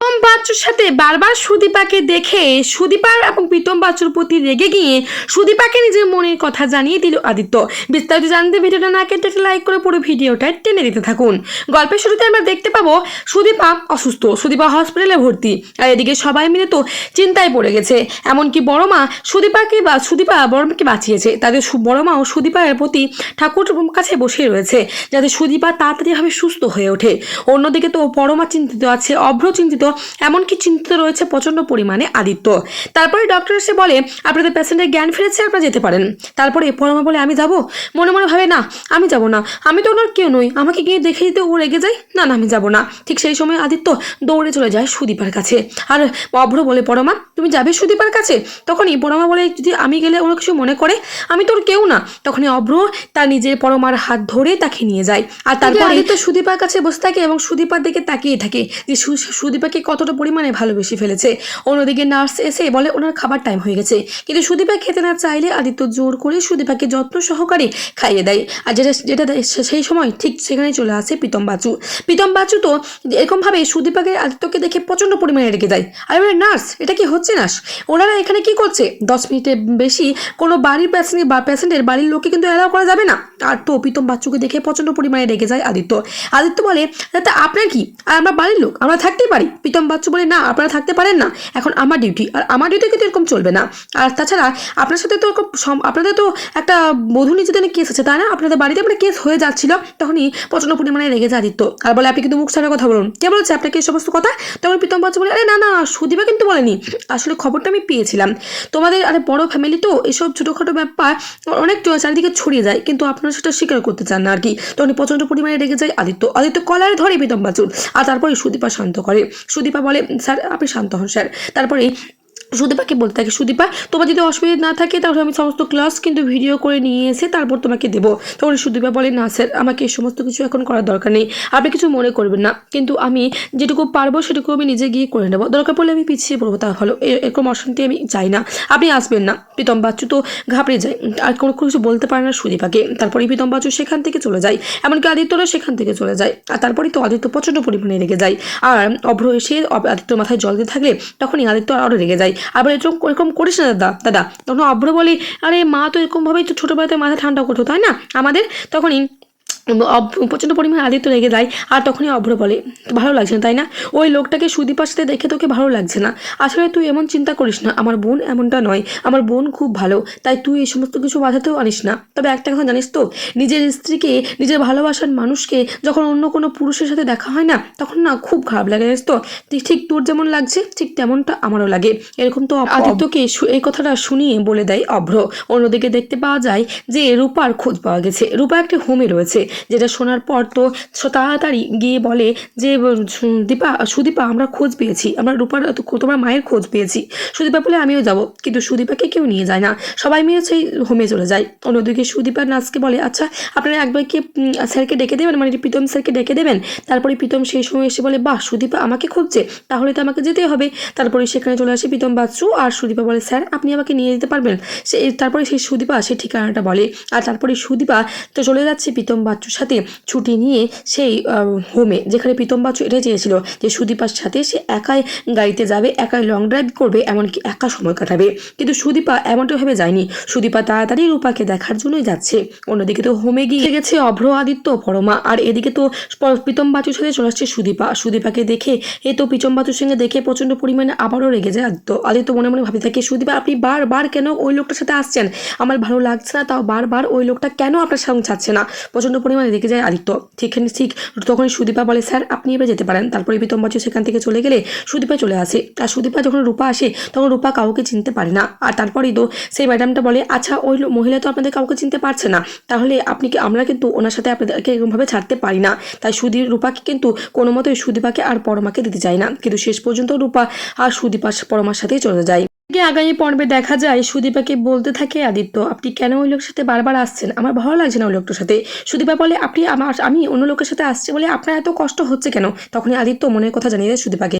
প্রীতম বাচ্চুর সাথে বারবার সুদীপাকে দেখে সুদীপার এবং প্রীতম বাচ্চুর প্রতি রেগে গিয়ে সুদীপাকে নিজের মনের কথা জানিয়ে দিল আদিত্য। বিস্তারিত জানতে ভিডিওটা না কেটে লাইক করে পুরো ভিডিওটা টেনে দিতে থাকুন। গল্পের শুরুতে আমরা দেখতে পাবো সুদীপা অসুস্থ। সুদীপা হসপিটালে ভর্তি। আর এদিকে সবাই মিলে তো চিন্তায় পড়ে গেছে। এমনকি বড় মা সুদীপাকে বা সুদীপা বড় মাকে বাঁচিয়েছে। তাদের বড় মাও সুদীপার প্রতি ঠাকুর কাছে বসে রয়েছে যাতে সুদীপা তাড়াতাড়িভাবে সুস্থ হয়ে ওঠে। অন্যদিকে তো পরমা চিন্তিত আছে, অভ্র চিন্তিত এমনকি চিন্তিত রয়েছে প্রচণ্ড পরিমাণে আদিত্য। তারপরে ডক্টর এসে বলে আপনাদের পেশেন্টের জ্ঞান ফিরেছে আপনারা যেতে পারেন। তারপরে পরমা বলে আমি যাব? মনে মনে ভাবে না আমি যাব না। আমি তো ওনার কেউ নই। আমাকে গিয়ে দেখে দিতে ও রেগে যায়? না না আমি যাব না। ঠিক সেই সময় আদিত্য দৌড়ে চলে যায় সুদীপার কাছে। আর অভ্র বলে পরমা তুমি যাবে সুদীপার কাছে? তখনই পরমা বলে যদি আমি গেলে ওরা কিছু মনে করে আমি তোর কেউ না। তখনই অভ্র তার নিজের পরমার হাত ধরে তাকে নিয়ে যায়। আর তারপরে আদিত্য সুদীপার কাছে বসে থাকে এবং সুদীপার দিকে তাকিয়ে থাকে। যে সু- সুদীপাকে কতটা পরিমাণে ভালোবেসে ফেলেছে। অন্যদিকে নার্স এসে বলে ওনার খাবার টাইম হয়ে গেছে। কিন্তু সুদীপা খেতে না চাইলে আদিত্য জোর করে সুদীপাকে যত্ন সহকারে খাইয়ে দেয়। আর যেটা যেটা সেই সময় ঠিক সেখানে চলে আসে প্রীতম বাচু। প্রীতম বাচু তো এরকমভাবে সুদীপাকে আদিত্যকে দেখে প্রচণ্ড পরিমাণে রেগে দেয় আর বলে নার্স, এটা কি হচ্ছে নার্স ওনারা এখানে কি করছে? দশ মিনিটের বেশি কোনো বাড়ির প্যাসেন্ট, বা প্যাসেন্টের বাড়ির লোককে কিন্তু অ্যালাউ করা যাবে না। আর তো প্রীতম বাচ্চুকে দেখে প্রচণ্ড পরিমাণে রেগে যায় আদিত্য। আদিত্য বলে তা আপনার কি? আর আমরা বাড়ির লোক, আমরা থাকতেই পারি। প্রীতম বাচ্চু বলে, না, আপনারা থাকতে পারেন না। এখন আমার ডিউটি আর আমার ডিউটি কিন্তু এরকম চলবে না। আর তাছাড়া আপনার সাথে তো আপনাদের তো একটা বধূ নির্যাতনের কেস আছে, তাই না? আপনাদের বাড়িতে আপনার কেস হয়ে যাচ্ছিল, তখনই প্রচণ্ড পরিমাণে রেগে যায় আদিত্য। আর বলে, আপনি কিন্তু মুখ ছাড়া কথা বলুন। কে বলেছে, আপনাকে এই সমস্ত কথা? তখন প্রীতম বাচ্চু বলে, আরে না না, সুদীপা কিন্তু বলেনি। আসলে খবরটা আমি পেয়েছিলাম। তোমাদের আরে বড় ফ্যামিলি তো, এসব ছোটোখাটো ব্যাপার অনেক চারিদিকে ছড়িয়ে যায়, কিন্তু আপনারা সেটা স্বীকার করতে চান না আর কি। তখন প্রচণ্ড পরিমাণে রেগে যায় আদিত্য। আদিত্য কলারে ধরে প্রীতম বাচুর আর তারপরে সুদীপা শান্ত করে। সুদীপা বলে স্যার আপনি শান্ত হন স্যার। তারপরে সুদীপাকে বলতে থাকে, সুদীপা, তোমার যদি অসুবিধা না থাকে, তাহলে আমি সমস্ত ক্লাস কিন্তু ভিডিও করে নিয়ে এসে তারপর তোমাকে দেবো। তখন সুদীপা বলে, না স্যার আমাকে এই সমস্ত কিছু এখন করার দরকার নেই। আপনি কিছু মনে করবেন না, কিন্তু আমি যেটুকু পারব সেটুকু আমি নিজে গিয়ে করে নেব। দরকার পড়লে আমি পিছিয়ে পড়ব তা এ- এরকম অশান্তি আমি চাই না। আপনি আসবেন না। প্রীতম বাচ্চু তো ঘাবড়ে যায়। আর কোনো কিছু বলতে পারে না সুদীপাকে। তারপরে প্রীতম বাচ্চু সেখান থেকে চলে যায়। এমনকি আদিত্যরা সেখান থেকে চলে যায়। আর তারপরে তো আদিত্য প্রচণ্ড পরিমাণে রেগে যায়। আর অভ্র এসে আদিত্যর মাথায় জল দিয়ে থাকলে তখনই আদিত্য আরও রেগে যায়। আবার এরকম এরকম করিস না, দাদা দাদা। তখন অভ্র বলে, আরে মা তো এরকমভাবেই তো ছোটোবেলাতে মাথা ঠান্ডা করতো, তাই না? আমাদের তখনই প্রচণ্ড পরিমাণে আদিত্য রেগে যায়, আর তখনই অভ্র বলে, ভালো লাগছে না, তাই না? ওই লোকটাকে সুদীপার সাথে দেখে তোকে ভালো লাগছে না। আসলে তুই এমন চিন্তা করিস না, আমার বোন এমনটা নয়। আমার বোন খুব ভালো, তাই তুই এই সমস্ত কিছু বাধাতেও আনিস না। তবে একটা কথা জানিস তো, নিজের স্ত্রীকে, নিজের ভালোবাসার মানুষকে যখন অন্য কোনো পুরুষের সাথে দেখা হয় না, তখন না খুব খারাপ লাগে, জানিস তো? ঠিক তোর যেমন লাগছে, ঠিক তেমনটা আমারও লাগে। এরকম তো আদিত্যকে এই কথাটা শুনিয়ে বলে দেয় অভ্র। অন্যদিকে দেখতে পাওয়া যায় যে রূপার খোঁজ পাওয়া গেছে। রূপা একটি হোমে রয়েছে। যেটা শোনার পর তো তাড়াতাড়ি গিয়ে বলে যে দীপা সুদীপা আমরা খোঁজ পেয়েছি। আমরা রূপার তোমার মায়ের খোঁজ পেয়েছি। সুদীপা বলে আমিও যাব। কিন্তু সুদীপাকে কেউ নিয়ে যায় না। সবাই মিলে সেই হোমে চলে যায়। অন্যদিকে সুদীপার নাচকে বলে আচ্ছা আপনারা একবারকে উম, স্যারকে ডেকে দেবেন? মানে প্রীতম স্যারকে ডেকে দেবেন? তারপরে প্রীতম সেই সময় এসে বলে বাহ সুদীপা আমাকে খুঁজছে। তাহলে তো আমাকে যেতেই হবে। তারপরে সেখানে চলে আসে প্রীতম বাচ্চু আর সুদীপা বলে স্যার আপনি আমাকে নিয়ে যেতে পারবেন? সে তারপরে সেই সুদীপা সেই ঠিকানাটা বলে। আর তারপরে সুদীপা তো চলে যাচ্ছে প্রীতম বাচ্চুর সাথে ছুটি নিয়ে সেই হোমে যেখানে প্রীতম বাচ্চু এটাই চেয়েছিল যে সুদীপার সাথে সে একাই গাড়িতে যাবে, একাই লং ড্রাইভ করবে, এমনকি একা সময় কাটাবে। কিন্তু সুদীপা এমনটা ভাবে যায়নি। সুদীপা তাড়াতাড়ি রূপাকে দেখার জন্যই যাচ্ছে। অন্যদিকে তো হোমে গিয়ে গেছে অভ্র আদিত্য, পরমা, আর এদিকে তো প্রীতম বাচুর সাথে চলে আসছে সুদীপা। সুদীপাকে দেখে, এ তো প্রীতম বাচুর সঙ্গে দেখে প্রচণ্ড পরিমাণে আবারও রেগে যায় আদিত্য। আদিত্য মনে মনে ভাবতে থাকে, সুদীপা, আপনি বারবার কেন ওই লোকটার সাথে আসছেন? আমার ভালো লাগছে না, তাও বারবার ওই লোকটা কেন আপনার সঙ্গে চাচ্ছে না? প্রচণ্ড পরিমাণে রেগে যায় আদিত্য ঠিক ঠিক তখনই সুদীপা বলে, স্যার, আপনি এবার যেতে পারেন। তারপরে প্রীতম বাচু সেখান থেকে চলে গেলে সুদীপা চলে আসে। আর সুদীপা যখন রূপা আসে, তখন রূপা কাউকে চিনতে পারে না। আর তারপরেই তো সেই ম্যাডামটা বলে আচ্ছা ওই মহিলা তো আপনাদের কাউকে চিনতে পারছে না। তাহলে আপনি কি আমরা কিন্তু ওনার সাথে আপনাদেরকে এরকমভাবে ছাড়তে পারি না। তাই সুদীর রূপাকে কিন্তু কোনো মতোই সুদীপাকে আর পরমাকে দিতে চায় না। কিন্তু শেষ পর্যন্ত রূপা আর সুদীপা পরমার সাথেই চলে যায়। এদিকে আগামী পর্বে দেখা যায় সুদীপাকে বলতে থাকে, আদিত্য, আপনি কেন ওই লোকের সাথে বারবার আসছেন? আমার ভালো লাগছে না ওই লোকটার সাথে। সুদীপা বলে, আপনি আমার, আমি অন্য লোকের সাথে আসছি বলে আপনার এত কষ্ট হচ্ছে কেন? তখনই আদিত্য মনের কথা জানিয়ে দেয় সুদীপাকে।